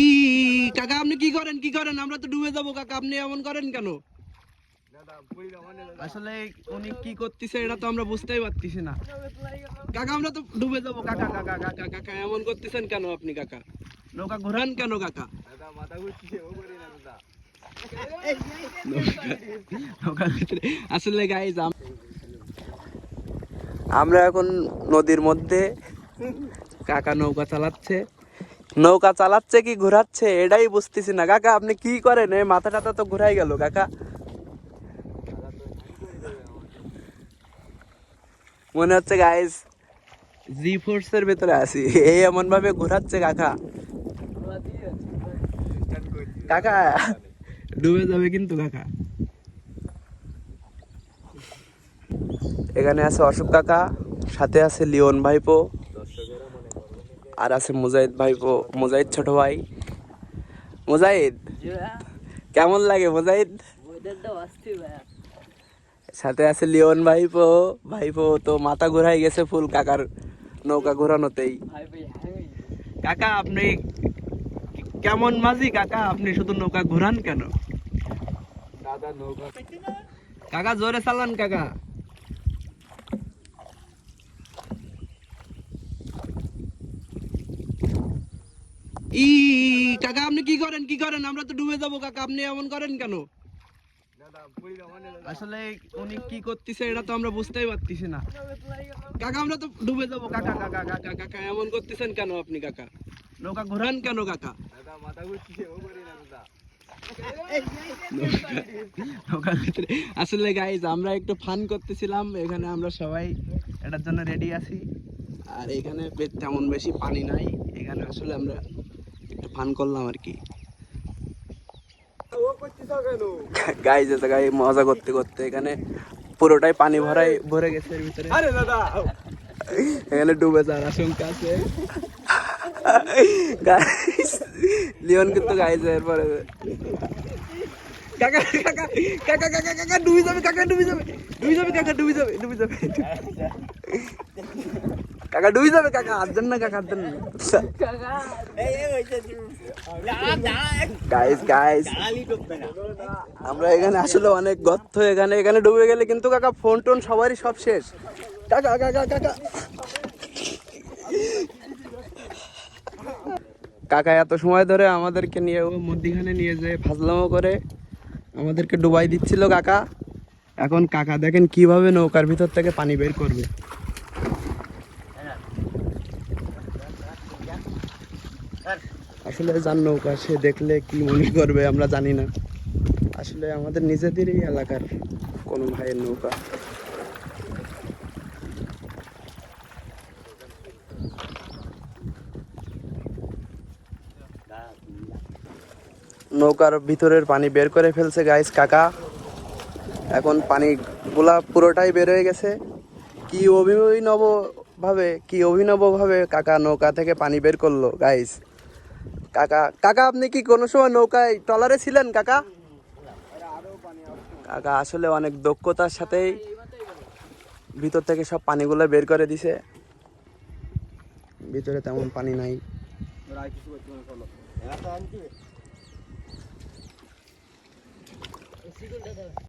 ই কাকা আপনি কি করেন কি করেন? আমরা তো ডুবে যাব কাকা আপনি এমন করেন কেন? আসলে উনি কি করতেছে এটা তো আমরা বুঝতেই পারতেছি না। কাকা আমরা তো ডুবে যাব কাকা কাকা কাকা কাকা এমন করতেছেন কেন আপনি কাকা? নৌকা ঘোরান কেন কাকা? আসলে গাইজ আমরা এখন নদীর মধ্যে কাকা নৌকা চালাচ্ছে। নৌকা চালাচ্ছে কি ঘোরাচ্ছে? এটাই বুঝতেছি না। কাকা, আপনি কি করেন? এই মাথা টাথা তো ঘুরাই গেল, কাকা। মনে হচ্ছে গাইজ জি ফোর্সের ভেতরে আছি। এই এমন ভাবে ঘোরাচ্ছে, কাকা। কাকা, ডুবে যাবে কিন্তু, কাকা। এখানে আছে অশোক কাকা, সাথে আছে লিওন ভাইপো। আর আছে মুজাহিদ ভাইপো মুজাহিদ ছোট ভাই। মুজাহিদ কেমন লাগে মুজাহিদ? সাথে আছে লিওন ভাইপো ভাইপো তো মাথা ঘোরাই গেছে ফুল কাকার নৌকা ঘোরানোতেই। কাকা আপনি কেমন মাঝি? কাকা আপনি শুধু নৌকা ঘোরান কেন? দাদা নৌকা কাকা জোরে চালান কাকা। ই, কাকা, আপনি কি করেন? কি করেন? আমরা তো ডুবে যাব, কাকা। আপনি এমন করেন কেন? আসলে উনি কি করতেছে, এটা তো আমরা বুঝতেই পারতেছি না। কাকা, আমরা তো ডুবে যাব, কাকা কাকা কাকা কাকা। এমন করতেছেন কেন আপনি, কাকা? নৌকা ঘোরান কেন, কাকা? আসলে গাইজ আমরা একটু ফান করতেছিলাম। এখানে আমরা সবাই এটার জন্য রেডি আছি। আর এখানে তেমন বেশি পানি নাই। এখানে আসলে আমরা একটু ফান করলাম আর কি। গাইজ আছে গাই মজা করতে করতে এখানে পুরোটাই পানি ভরাই ভরে গেছে এর ভিতরে। আরে দাদা এখানে ডুবে যাওয়ার আশঙ্কা আছে। গাইস লিওন কিন্তু গাইস এরপরে। কাকা কাকা কাকা কাকা কাকা ডুবে যাবে কাকা ডুবে যাবে ডুবে যাবে কাকা ডুবে যাবে ডুবে যাবে। কাকা ডুবে যাবে কাকা হাত না কাকা গাইস গাইস আমরা এখানে আসলে অনেক গর্ত, এখানে এখানে ডুবে গেলে কিন্তু কাকা ফোন টোন সবারই সব শেষ। কাকা কাকা কাকা কাকা। এত সময় ধরে আমাদেরকে নিয়ে, ও মধ্যিখানে নিয়ে যেয়ে ফাজলামো করে, আমাদেরকে ডুবাই দিচ্ছিল কাকা। এখন কাকা দেখেন কীভাবে নৌকার ভিতর থেকে পানি বের করবে। আসলে যার নৌকা, সে দেখলে কি মনে করবে আমরা জানি না। আসলে আমাদের নিজেদেরই এলাকার কোনো ভাইয়ের নৌকা। নৌকার ভিতরের পানি বের করে ফেলছে গাইস কাকা। এখন পানিগুলা পুরোটাই বের হয়ে গেছে। কি অভিনব ভাবে কি অভিনব ভাবে কাকা নৌকা থেকে পানি বের করল গাইস কাকা কাকা, আপনি কি কোনো সময় নৌকায় ট্রলারে ছিলেন, কাকা? কাকা, আসলে অনেক দক্ষতার সাথেই ভিতর থেকে সব পানিগুলো বের করে দিছে। ভিতরে তেমন পানি নাই।